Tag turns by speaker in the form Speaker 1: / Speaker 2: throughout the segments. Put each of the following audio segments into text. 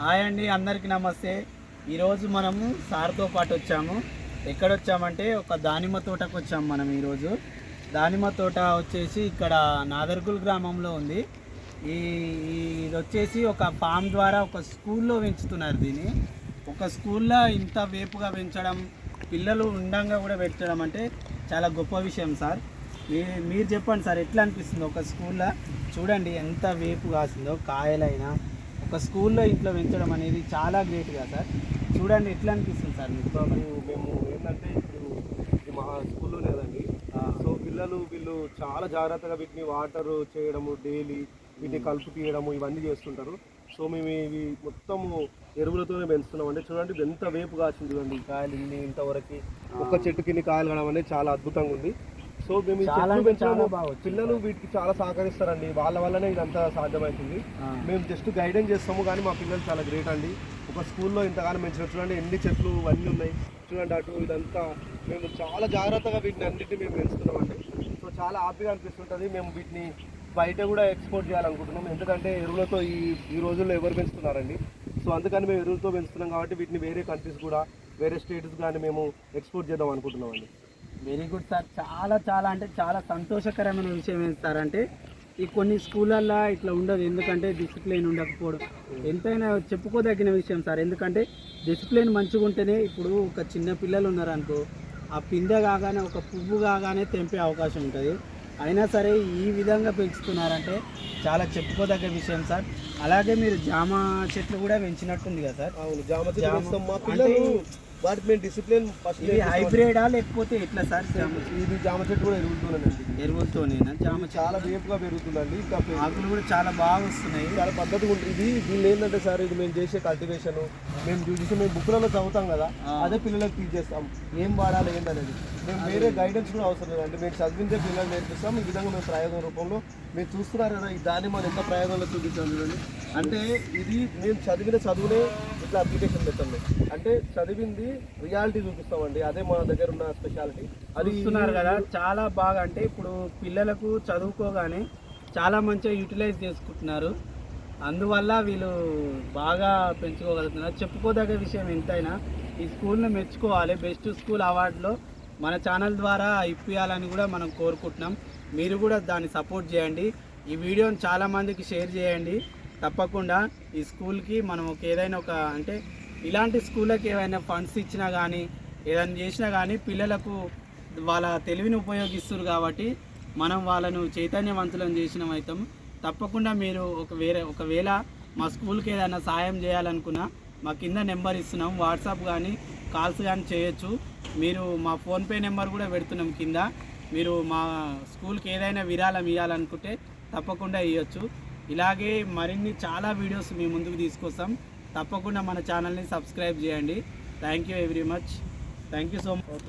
Speaker 1: Hi అండి అందరికీ నమస్తే. ఈరోజు మనము సార్తో పాటు వచ్చాము. ఎక్కడ వచ్చామంటే ఒక దానిమ్మ తోటకు వచ్చాము మనం ఈరోజు. దానిమ్మ తోట వచ్చేసి ఇక్కడ నాదర్గుల్ గ్రామంలో ఉంది. ఈ ఈ- ఇది వచ్చేసి ఒక ఫామ్ ద్వారా ఒక స్కూల్లో పెంచుతున్నారు దీన్ని. ఒక స్కూల్లో ఇంత వేపుగా పెంచడం పిల్లలు ఉండంగా కూడా పెట్టడం అంటే చాలా గొప్ప విషయం సార్. మీ మీరు చెప్పండి సార్ ఎట్లా అనిపిస్తుంది ఒక స్కూల్లో? చూడండి ఎంత వేపు కాసిందో కాయలైనా ఒక స్కూల్లో ఇంట్లో పెంచడం అనేది చాలా గ్రేట్గా సార్. చూడండి ఎట్లా అనిపిస్తుంది సార్ మీకు?
Speaker 2: మేము ఏంటంటే ఇప్పుడు ఇది మా స్కూల్లో లేదండి. సో పిల్లలు వీళ్ళు చాలా జాగ్రత్తగా వీటిని వాటర్ చేయడము డైలీ వీటిని కలుపు తీయడము ఇవన్నీ చేస్తుంటారు. సో మేము ఇవి మొత్తము ఎరువులతోనే పెంచుతున్నాం అంటే చూడండి ఎంత వేపు కాసింది చూడండి. కాయలు ఇన్ని ఇంతవరకు ఒక్క చెట్టుకి ఇన్ని కాయలు కావడం అనేది చాలా అద్భుతంగా ఉంది. సో మేము చెట్లు
Speaker 1: వచ్చింది.
Speaker 2: పిల్లలు వీటికి చాలా సహకరిస్తారండి. వాళ్ళ వల్లనే ఇదంతా సాధ్యమవుతుంది. మేము జస్ట్ గైడెన్స్ చేస్తాము కానీ మా పిల్లలు చాలా గ్రేట్ అండి. ఒక స్కూల్లో ఇంతగానో పెంచిన చూడండి ఎన్ని చెట్లు అన్నీ ఉన్నాయి. చూడండి అటు ఇదంతా. మేము చాలా జాగ్రత్తగా వీటిని అన్నిటిని మేము పెంచుతున్నామండి. సో చాలా హ్యాపీగా అనిపిస్తుంటుంది. మేము వీటిని బయట కూడా ఎక్స్పోర్ట్ చేయాలనుకుంటున్నాం. ఎందుకంటే ఎరువులతో ఈ ఈ రోజుల్లో ఎవరు పెంచుతున్నారండి? సో అందుకని మేము ఎరువులతో పెంచుతున్నాం కాబట్టి వీటిని వేరే కంట్రీస్ కూడా వేరే స్టేట్స్ కానీ మేము ఎక్స్పోర్ట్ చేద్దాం అనుకుంటున్నామండి.
Speaker 1: Very good sir. చాలా చాలా అంటే చాలా సంతోషకరమైన విషయం ఏంటి సార్ అంటే ఈ కొన్ని స్కూళ్ళల్లో ఇట్లా ఉండదు. ఎందుకంటే డిసిప్లిన్ ఉండకపోవడం. ఎంతైనా చెప్పుకోదగిన విషయం సార్. ఎందుకంటే డిసిప్లిన్ మంచిగా ఉంటేనే ఇప్పుడు ఒక చిన్న పిల్లలు ఉన్నారనుకో ఆ పిందె కాగానే ఒక పువ్వు కాగానే తెంపే అవకాశం ఉంటుంది. అయినా సరే ఈ విధంగా పెంచుతున్నారంటే చాలా చెప్పుకోదగ్గ విషయం సార్. అలాగే మీరు జామ చెట్లు కూడా పెంచినట్టుంది కదా సార్.
Speaker 2: అవును జామ చెట్లు వాటికి మేము డిసిప్లిన్ ఫస్ట్
Speaker 1: హైబ్రిడా లేకపోతే ఎట్లా సార్?
Speaker 2: ఇది జామ చెట్టు కూడా ఎరుగుతుందండి.
Speaker 1: ఎరువులతోనేనా జామ
Speaker 2: చాలా వేపుగా పెరుగుతుందండి. ఇంకా
Speaker 1: ఆకులు కూడా చాలా బాగా వస్తున్నాయి
Speaker 2: చాలా పద్ధతిగా ఉంటుంది. ఇది దీనిలో ఏంటంటే సార్ ఇది మేము చేసే కల్టివేషన్ మేము చూసి మేము బుక్లలో చదువుతాం కదా. అదే పిల్లలకు టీచ్ చేస్తాం. ఏం వాడాలి ఏంటనేది మేము వేరే గైడెన్స్ కూడా అవసరం లేదండి. మేము చదివించే పిల్లలు నేర్పిస్తాం. ఈ విధంగా మేము ప్రయోగం రూపంలో మీరు చూస్తున్నారు కదా ఈ దాన్ని మనం ఎంత ప్రయోగంలో చూపించాం చూడండి. అంటే ఇది మేము చదివిన చదువునే ఇట్లా అప్లికేషన్ పెట్టండి. అంటే చదివింది రియాలిటీ చూపిస్తామండి. అదే మా దగ్గర ఉన్న స్పెషాలిటీ అది
Speaker 1: ఇస్తున్నారు కదా చాలా బాగా అంటే ఇప్పుడు పిల్లలకు చదువుకోగానే చాలా మంచిగా యూటిలైజ్ చేసుకుంటున్నారు. అందువల్ల వీళ్ళు బాగా పెంచుకోగలుగుతున్నారు. చెప్పుకోదగ్గ విషయం ఎంతైనా ఈ స్కూల్ని మెచ్చుకోవాలి. బెస్ట్ స్కూల్ అవార్డులో మన ఛానల్ ద్వారా ఇప్పించాలని కూడా మనం కోరుకుంటున్నాం. మీరు కూడా దాన్ని సపోర్ట్ చేయండి. ఈ వీడియోని చాలా మందికి షేర్ చేయండి. తప్పకుండా ఈ స్కూల్కి మనం ఒక ఏదైనా ఒక అంటే ఇలాంటి స్కూళ్ళకి ఏమైనా ఫండ్స్ ఇచ్చినా కానీ ఏదైనా చేసినా కానీ పిల్లలకు వాళ్ళ తెలివిని ఉపయోగిస్తారు కాబట్టి మనం వాళ్ళను చైతన్యవంతులను చేసినాం అవుతాం తప్పకుండా మీరు ఒక వేరే ఒకవేళ మా స్కూల్కి ఏదైనా సాయం చేయాలనుకున్నా మా కింద నెంబర్ ఇస్తున్నాం వాట్సాప్ కానీ కాల్స్ కానీ చేయొచ్చు. మీరు మా ఫోన్పే నెంబర్ కూడా పెడుతున్నాం కింద. మీరు మా స్కూల్కి ఏదైనా విరాళం ఇవ్వాలనుకుంటే తప్పకుండా ఇవ్వచ్చు ఇలాగే మరిన్ని చాలా వీడియోస్ మీ ముందుకు తీసుకొస్తాం. తప్పకుండా మన ఛానల్ని సబ్స్క్రైబ్ చేయండి. Thank you very much thank you so much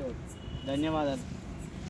Speaker 1: ధన్యవాదాలు.